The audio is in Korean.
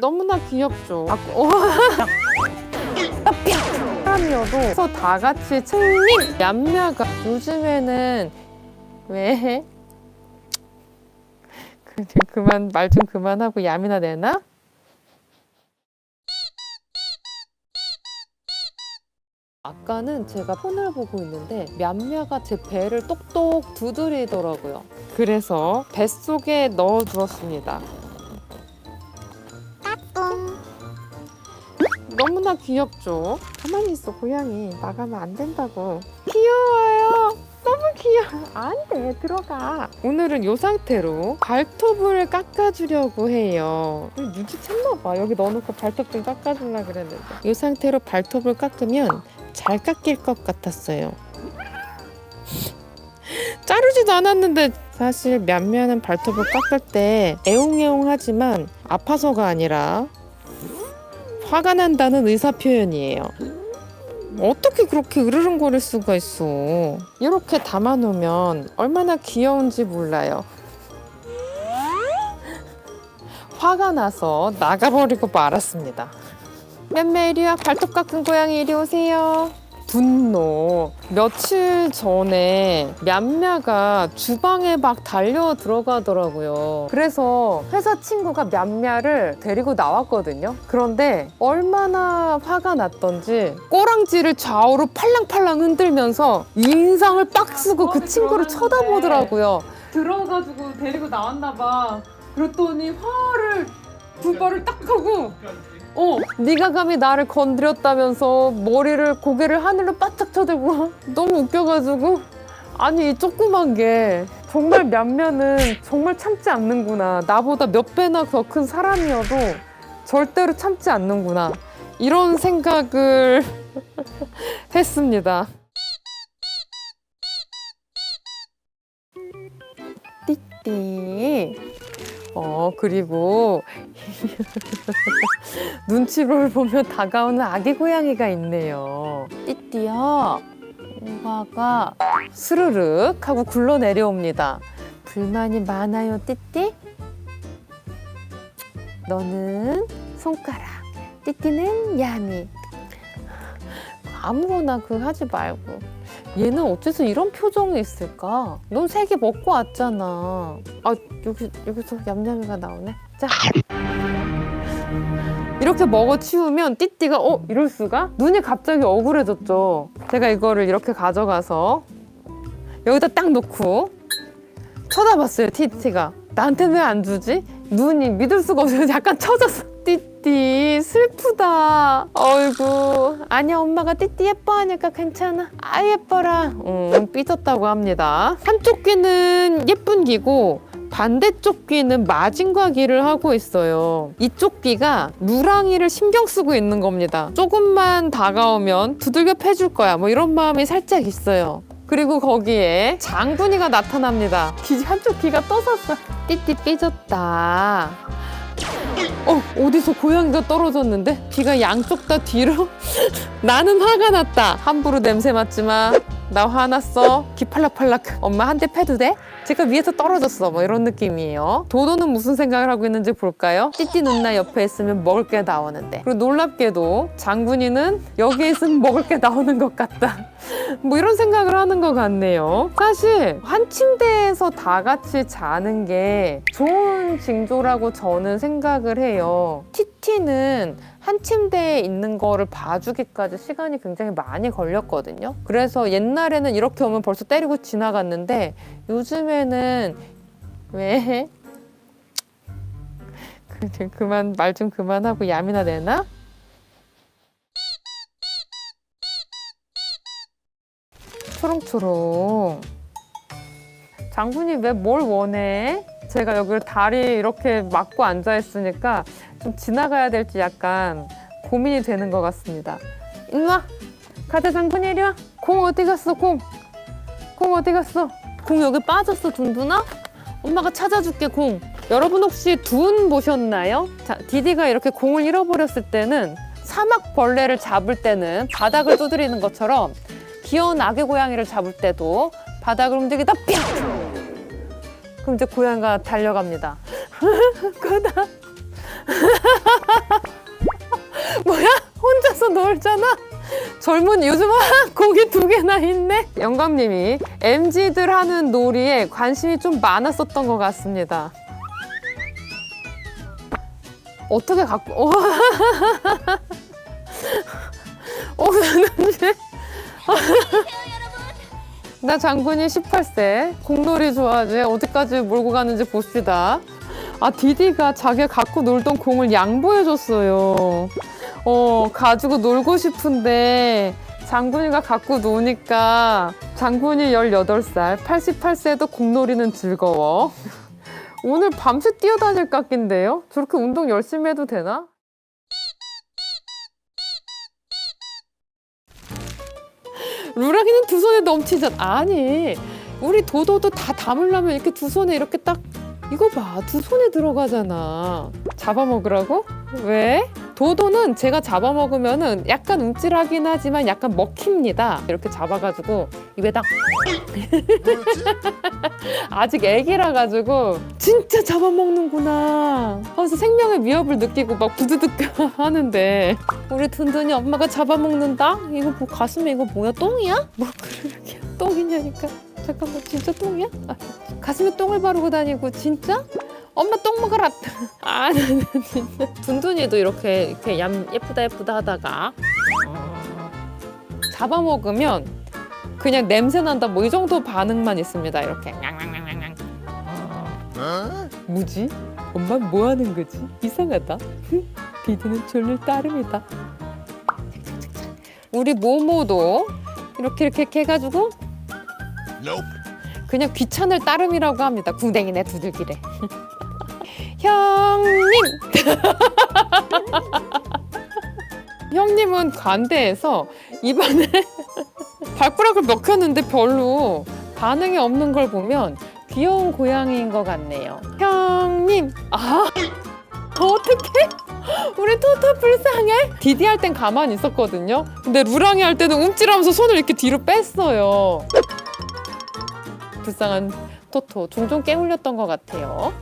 너무나 귀엽죠. 아, 어. 사람이어도 그래서 다 같이 승리! 얌야가 요즘에는 왜? 그, 그만 말 좀 그만하고 얌이나 내나? 아까는 제가 폰을 보고 있는데 얌야가 제 배를 똑똑 두드리더라고요. 그래서 뱃속에 넣어주었습니다. 너무나 귀엽죠? 가만히 있어 고양이. 나가면 안 된다고. 귀여워요. 너무 귀여워. 안 돼 들어가. 오늘은 이 상태로 발톱을 깎아주려고 해요. 눈치 챘나봐. 여기 넣어놓고 발톱 좀 깎아주려 그랬는데. 이 상태로 발톱을 깎으면 잘 깎일 것 같았어요. 자르지도 않았는데 사실 면면은 발톱을 깎을 때 애옹애옹하지만 아파서가 아니라 화가 난다는 의사 표현이에요. 어떻게 그렇게 으르렁거릴 수가 있어? 이렇게 담아놓으면 얼마나 귀여운지 몰라요. 화가 나서 나가버리고 말았습니다. 맴매 이리 와 발톱 깎은 고양이 이리 오세요. 분노. 며칠 전에 냠냐가 주방에 막 달려 들어가더라고요. 그래서 회사 친구가 냠냐를 데리고 나왔거든요. 그런데 얼마나 화가 났던지 꼬랑지를 좌우로 팔랑팔랑 흔들면서 인상을 빡 쓰고 그 친구를 쳐다보더라고요. 들어가지고 데리고 나왔나 봐. 그랬더니 화를 두 발을 딱 하고 어, 네가 감히 나를 건드렸다면서 머리를 고개를 하늘로 바짝 쳐들고 너무 웃겨가지고. 아니 이 조그만 게 정말 면면은 정말 참지 않는구나. 나보다 몇 배나 더 큰 사람이어도 절대로 참지 않는구나. 이런 생각을 했습니다. 띠띠 어 그리고 눈치를 보면 다가오는 아기 고양이가 있네요. 띠띠야, 오가가 스르륵 하고 굴러 내려옵니다. 불만이 많아요, 띠띠? 너는 손가락, 띠띠는 야미. 아무거나 그 하지 말고. 얘는 어째서 이런 표정이 있을까? 넌 세 개 먹고 왔잖아. 아, 여기, 여기서 얌얌이가 나오네. 자. 이렇게 먹어 치우면 띠띠가 어 이럴 수가 눈이 갑자기 억울해졌죠. 제가 이거를 이렇게 가져가서 여기다 딱 놓고 쳐다봤어요. 띠띠가 나한테 왜 안 주지? 눈이 믿을 수가 없어서 약간 쳐졌어. 띠띠 슬프다. 어이구 아니야 엄마가 띠띠 예뻐하니까 괜찮아. 아 예뻐라. 응 삐졌다고 합니다. 한쪽 귀는 예쁜 귀고 반대쪽 귀는 마진과 귀를 하고 있어요. 이쪽 귀가 누랑이를 신경 쓰고 있는 겁니다. 조금만 다가오면 두들겨 패줄 거야. 뭐 이런 마음이 살짝 있어요. 그리고 거기에 장군이가 나타납니다. 귀 한쪽 귀가 떠섰어. 띠띠 삐졌다. 어, 어디서 고양이가 떨어졌는데? 귀가 양쪽 다 뒤로? 나는 화가 났다. 함부로 냄새 맡지 마. 나 화났어. 귀 팔락팔락. 엄마 한 대 패도 돼? 제가 위에서 떨어졌어. 뭐 이런 느낌이에요. 도도는 무슨 생각을 하고 있는지 볼까요? 띠띠 누나 옆에 있으면 먹을 게 나오는데. 그리고 놀랍게도 장군이는 여기에 있으면 먹을 게 나오는 것 같다. 뭐 이런 생각을 하는 것 같네요. 사실 한 침대에서 다 같이 자는 게 좋은 징조라고 저는 생각을 해요. 티티는 한 침대에 있는 거를 봐주기까지 시간이 굉장히 많이 걸렸거든요. 그래서 옛날에는 이렇게 오면 벌써 때리고 지나갔는데 요즘에는 왜? 그- 그만 말 좀 그만하고 얌이나 내나? 초롱초롱. 장군이 왜 뭘 원해? 제가 여기 다리 이렇게 막고 앉아 있으니까 좀 지나가야 될지 약간 고민이 되는 것 같습니다. 일로 와. 가자 장군이 이리 와. 공 어디 갔어 공? 공 어디 갔어? 공 여기 빠졌어 둥둥아? 엄마가 찾아줄게 공. 여러분 혹시 둔 보셨나요? 자, 디디가 이렇게 공을 잃어버렸을 때는 사막 벌레를 잡을 때는 바닥을 두드리는 것처럼 귀여운 아기 고양이를 잡을 때도 바닥을 움직이다 뿅! 그럼 이제 고양이가 달려갑니다. 그다 뭐야? 혼자서 놀잖아. 젊은 요즘 아, 고기 두 개나 있네. 영감님이 MZ들 하는 놀이에 관심이 좀 많았었던 것 같습니다. 어떻게 갖고? 어, 어, 나는 나 장군이 18세. 공놀이 좋아하지. 어디까지 몰고 가는지 봅시다. 아 디디가 자기가 갖고 놀던 공을 양보해줬어요. 어 가지고 놀고 싶은데 장군이가 갖고 노니까 장군이 18살 88세도 공놀이는 즐거워. 오늘 밤새 뛰어다닐 깎인데요? 저렇게 운동 열심히 해도 되나? 루랑이는 두 손에 넘치잖아. 아니, 우리 도도도 다 담으려면 이렇게 두 손에 이렇게 딱 이거 봐, 두 손에 들어가잖아. 잡아먹으라고? 왜? 도도는 제가 잡아먹으면은 약간 움찔하긴 하지만 약간 먹힙니다. 이렇게 잡아가지고 입에다 아직 애기라 가지고 진짜 잡아먹는구나. 그래서 생명의 위협을 느끼고 막 부드득 하는데 우리 든든이 엄마가 잡아먹는다? 이거 뭐 가슴에 이거 뭐야 똥이야? 뭐 그렇게 똥이냐니까. 잠깐만 진짜 똥이야? 아, 가슴에 똥을 바르고 다니고 진짜? 엄마 똥 먹어라. 아 나는 진짜 둔둔이도 이렇게 이렇게 얌 예쁘다 예쁘다 하다가 어, 잡아먹으면 그냥 냄새 난다 뭐 이 정도 반응만 있습니다 이렇게 냥냥냥냥냥 어, 뭐지? 엄마 뭐 하는 거지? 이상하다. 비디는 졸릴 따름이다. 우리 모모도 이렇게 이렇게 이렇게 해가지고 그냥 귀찮을 따름이라고 합니다. 궁뎅이네 두들기래. 형님. 형님은 관대해서 입안에 발가락을 먹혔는데 별로 반응이 없는 걸 보면 귀여운 고양이인 것 같네요. 형님. 아. 어떡해? 우리 토토 불쌍해? 디디 할 땐 가만히 있었거든요. 근데 루랑이 할 때는 움찔하면서 손을 이렇게 뒤로 뺐어요. 불쌍한 토토 종종 깨물렸던 것 같아요.